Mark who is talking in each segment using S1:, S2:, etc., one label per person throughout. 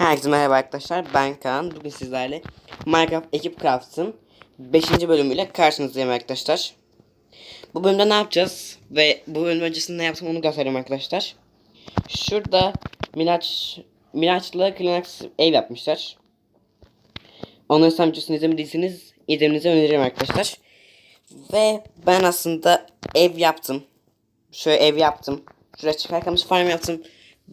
S1: Herkese merhaba arkadaşlar. Ben Kaan. Bugün sizlerle Minecraft Ekip Craft'ın 5. bölümüyle karşınızdayım arkadaşlar. Bu bölümde ne yapacağız? Ve bu bölüm öncesinde ne yaptım onu göstereyim arkadaşlar. Şurada Miraç Miraç'la Kleenex ev yapmışlar. Onların sen videosunu izlemediyseniz izlemenizi öneririm arkadaşlar. Ve ben aslında ev yaptım. Şöyle ev yaptım. Şuraya çıkarken farm yaptım.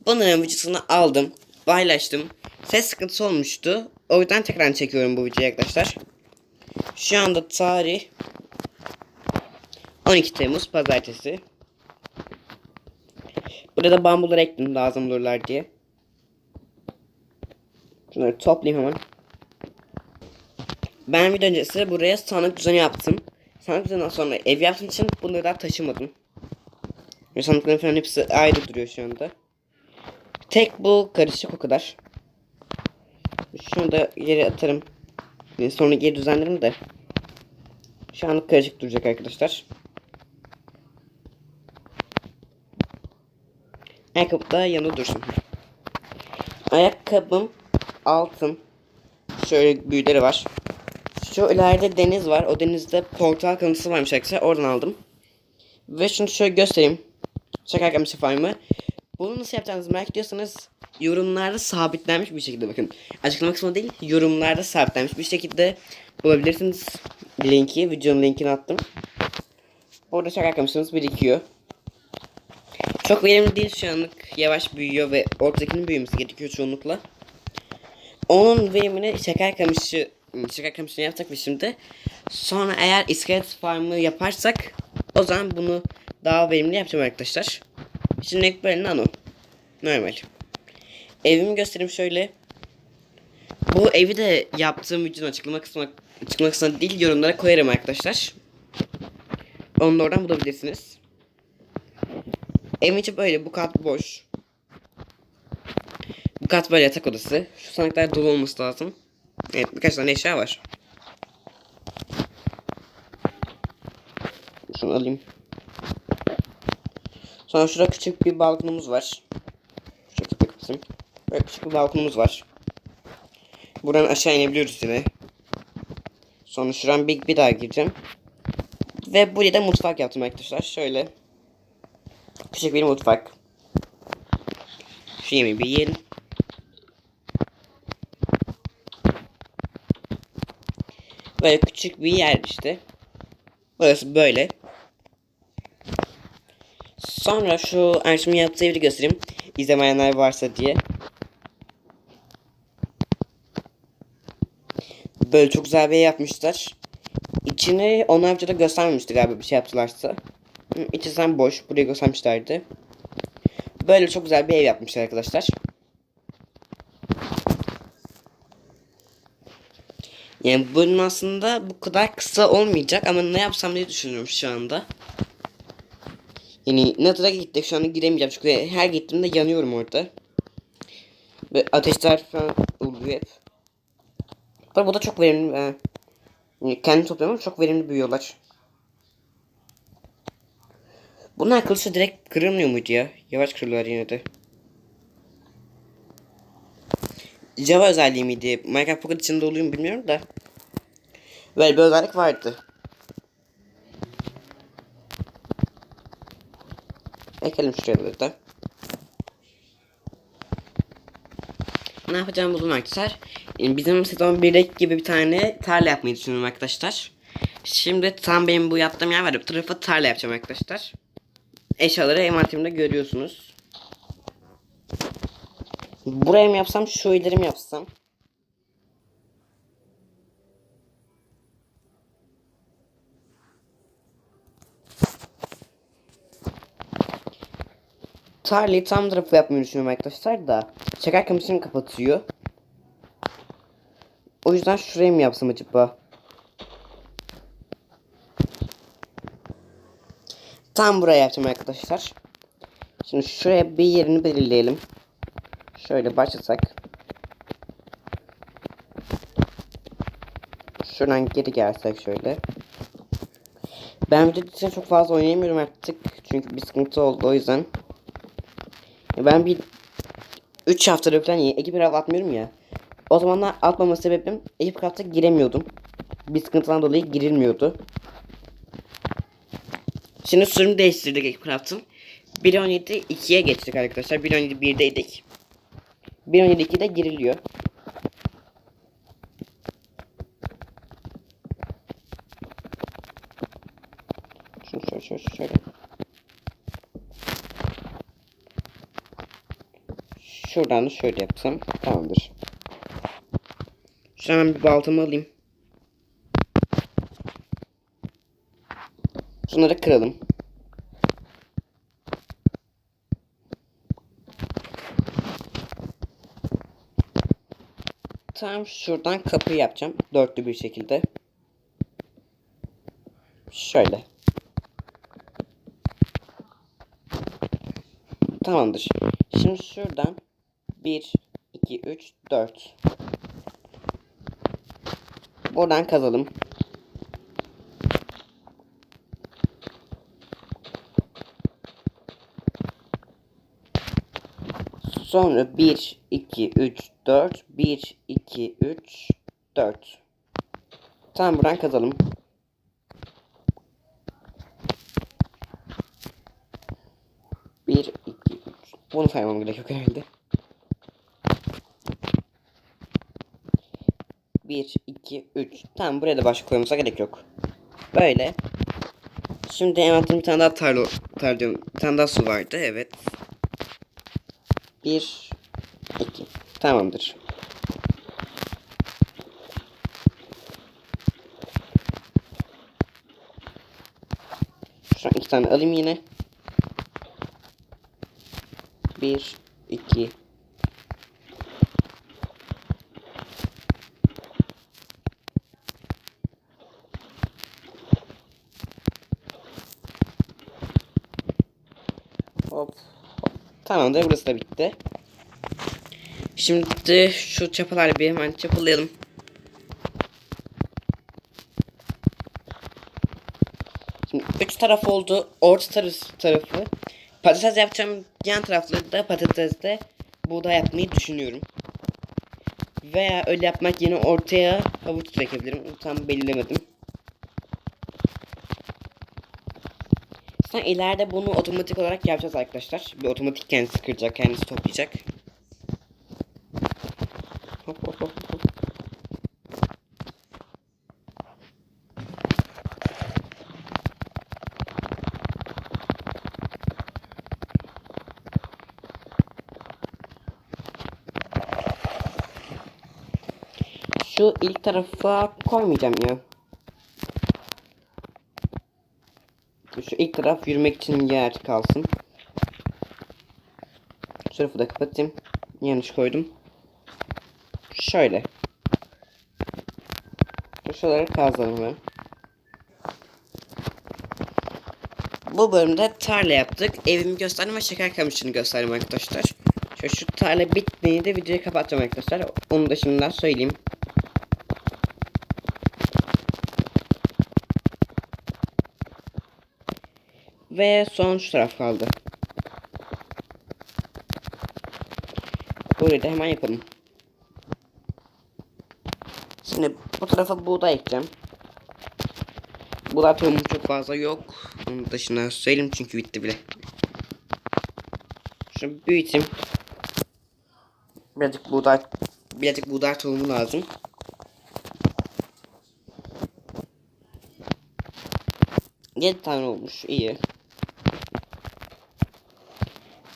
S1: Bunların videosunu aldım. Paylaştım. Ses sıkıntısı olmuştu. O yüzden tekrar çekiyorum bu videoyu arkadaşlar. Şu anda tarih 12 Temmuz Pazartesi. Burada bambuları ektim lazım olurlar diye. Şunları toplayayım hemen. Ben video öncesi buraya sandık düzeni yaptım. Sandık düzeninden sonra ev yaptığım için bunları daha taşımadım. Sandıkların falan hepsi ayrı duruyor şu anda. Tek bu karışık o kadar. Şunu da geri atarım. Ee, Sonra geri düzenlerim de. Şu anlık karışık duracak arkadaşlar. Ayakkabı da yanında dursun. Ayakkabım altın. Şöyle büyüleri var. Şu ileride deniz var. O denizde portal kanısı varmış arkadaşlar. Oradan aldım. Ve şunu şöyle göstereyim. Şaka yapmışım farmı. Bunu nasıl yapacağınızı merak ediyorsanız yorumlarda sabitlenmiş bir şekilde bakın. Açıklama kısmında değil yorumlarda sabitlenmiş bir şekilde bulabilirsiniz. Linki, videonun linkini attım. Orada şaka yapmışsınız birikiyor. Çok verimli değil şu anlık. Yavaş büyüyor ve ortadakinin büyümesi gerekiyor çoğunlukla. Onun verimini şeker kamışı şeker kamışını yapacak biz şimdi. Sonra eğer iskelet farmı yaparsak o zaman bunu daha verimli yapacağım arkadaşlar. Şimdilik böyle nano. Normal. Evimi göstereyim şöyle. Bu evi de yaptığım videonun açıklama kısmına, açıklama kısmına değil yorumlara koyarım arkadaşlar. Onu da oradan bulabilirsiniz. Evim içi böyle bu kat boş. Bu kat böyle yatak odası. Şu sandıklar dolu olması lazım. Evet birkaç tane eşya var. Şunu alayım. Sonra şurada küçük bir balkonumuz var. Şu şekilde kapatayım. Böyle küçük bir balkonumuz var. Buradan aşağı inebiliyoruz yine. Sonra şuradan bir, bir daha gireceğim. Ve buraya da mutfak yaptım arkadaşlar. Şöyle. Küçük bir mutfak. Şu yemeği bir yiyelim. Böyle küçük bir yer işte. Burası böyle. Sonra şu Erşim'in yaptığı evi göstereyim. İzlemeyenler varsa diye. Böyle çok güzel bir yapmışlar. İçini onlar videoda göstermemişti galiba bir şey yaptılarsa. İçi zaten boş. Burayı göstermişlerdi. Böyle çok güzel bir ev yapmışlar arkadaşlar. Yani bunun aslında bu kadar kısa olmayacak ama ne yapsam diye düşünüyorum şu anda. Yani Nether'a gittik şu anda giremeyeceğim çünkü her gittiğimde yanıyorum orada. Ve ateşler falan oluyor hep. Tabi bu da çok verimli. E, yani kendi topluyorum ama çok verimli büyüyorlar. Bunlar kılıçla direkt kırılmıyor muydu ya? Yavaş kırılıyorlar yine de. Java özelliği miydi? Minecraft Pocket içinde oluyor mu bilmiyorum da. Böyle bir özellik vardı. Ekelim şuraya da. Ne yapacağım buldum arkadaşlar. Bizim sezon 1'deki gibi bir tane tarla yapmayı düşünüyorum arkadaşlar. Şimdi tam benim bu yaptığım yer var. Bu tarafa tarla yapacağım arkadaşlar. Eşyaları envanterimde görüyorsunuz. Buraya mı yapsam, şu ileri mi yapsam? Tarlayı tam tarafı yapmayı düşünüyorum arkadaşlar da. Şeker kamışını kapatıyor. O yüzden şuraya mı yapsam acaba? Tam buraya yapacağım arkadaşlar. Şimdi şuraya bir yerini belirleyelim. Şöyle başlasak. Şuradan geri gelsek şöyle. Ben video çok fazla oynayamıyorum artık. Çünkü bir sıkıntı oldu o yüzden. Ben bir 3 haftadır falan. Ekip craft atmıyorum ya. O zamanlar atmama sebebim ekip craft'a giremiyordum. Bir sıkıntıdan dolayı girilmiyordu. Şimdi sürümü değiştirdik ekip craft'ın. 1.17 2'ye geçtik arkadaşlar. 1.17 1'deydik. 1.17 2'de giriliyor. Şöyle şöyle şöyle. Şuradan da şöyle yapsam tamamdır. Şuradan bir baltamı alayım. Şunları kıralım. Tam şuradan kapı yapacağım. Dörtlü bir şekilde. Şöyle. Tamamdır. Şimdi şuradan 1, 2, 3, 4. Buradan kazalım. Sonra 1, 2, 3, 4. 1, 2, 3, 4. Tamam buradan kazalım. Bir, iki. Bunu saymam gerek yok herhalde. Bir, iki, üç. Tamam buraya da başka koymamıza gerek yok. Böyle. Şimdi envanterimde bir tane daha tarla, tarla diyorum. Bir tane daha su vardı evet. Bir, iki. Tamamdır. Şu an iki tane alayım yine. Bir, iki. Hop. hop. Tamamdır burası da bitti. Şimdi şu çapaları bir hemen çapalayalım. Şimdi üç taraf oldu. Orta tarafı, tarafı. Patates yapacağım. Yan tarafları da patatesde buğday yapmayı düşünüyorum. Veya öyle yapmak yerine ortaya havuç dökebilirim. Onu tam belirlemedim. Sen ileride bunu otomatik olarak yapacağız arkadaşlar. Bir otomatik kendisi kıracak, kendisi toplayacak. Hop hop hop. Şu ilk tarafa koymayacağım ya. Şu ilk taraf yürümek için yer kalsın. Şu tarafı da kapatayım. Yanlış koydum. Şöyle. Şuraları kazalım ben. Bu bölümde tarla yaptık. Evimi gösterdim ve şeker kamışını gösterdim arkadaşlar. Şu, şu tarla bittiğinde videoyu kapatacağım arkadaşlar. Onu da şimdiden söyleyeyim. Ve son şu taraf kaldı. Burayı da hemen yapalım. Şimdi bu tarafa buğday ekleyeceğim. Buğday tohumu çok fazla yok. Onun dışında söyleyeyim çünkü bitti bile. Şunu büyüteyim. Birazcık buğday birazcık buğday tohumu lazım. Yedi tane olmuş. iyi.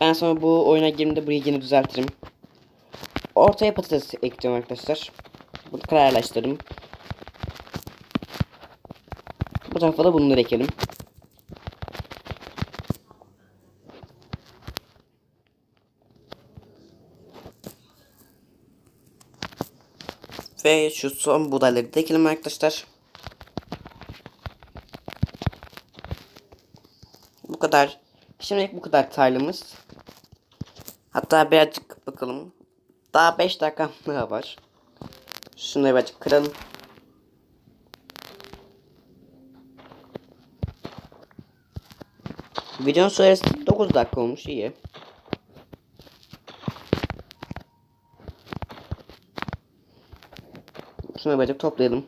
S1: Ben sonra bu oyuna girdiğimde burayı yine düzeltirim. Ortaya patates ekliyorum arkadaşlar. Bunu kararlaştırdım. Bu tarafa da bunları ekelim. Ve şu son buğdayları da ekelim arkadaşlar. Bu kadar. Şimdilik bu kadar tarlamız. Hatta birazcık bakalım. Daha 5 dakika daha var. Şunları birazcık kıralım. Videonun süresi 9 dakika olmuş iyi. Şunları birazcık toplayalım.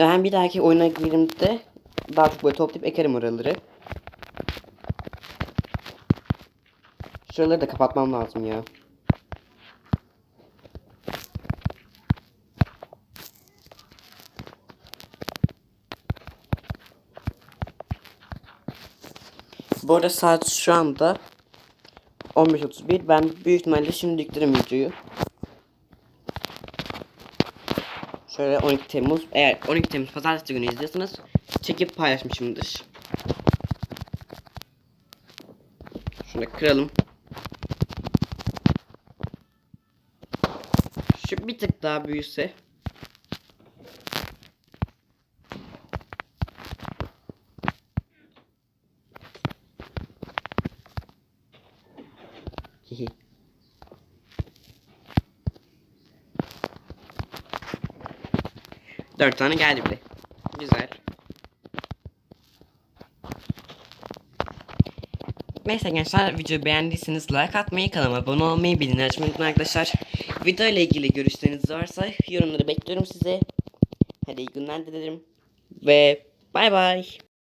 S1: Ben bir dahaki oyuna girdiğimde daha çok böyle toplayıp ekerim oraları. Şuraları da kapatmam lazım ya. Bu arada saat şu anda 15.31. Ben büyük ihtimalle şimdi yüklerim videoyu. Şöyle 12 Temmuz. Eğer 12 Temmuz pazartesi günü izliyorsanız çekip paylaşmışımdır. Şunu kıralım. Şu bir tık daha büyüse. Dört tane geldi bile. Güzel. Neyse gençler videoyu beğendiyseniz like atmayı, kanalıma abone olmayı, bildirimleri açmayı unutmayın arkadaşlar. Video ile ilgili görüşleriniz varsa yorumları bekliyorum size. Hadi iyi günler dilerim. Ve bay bay.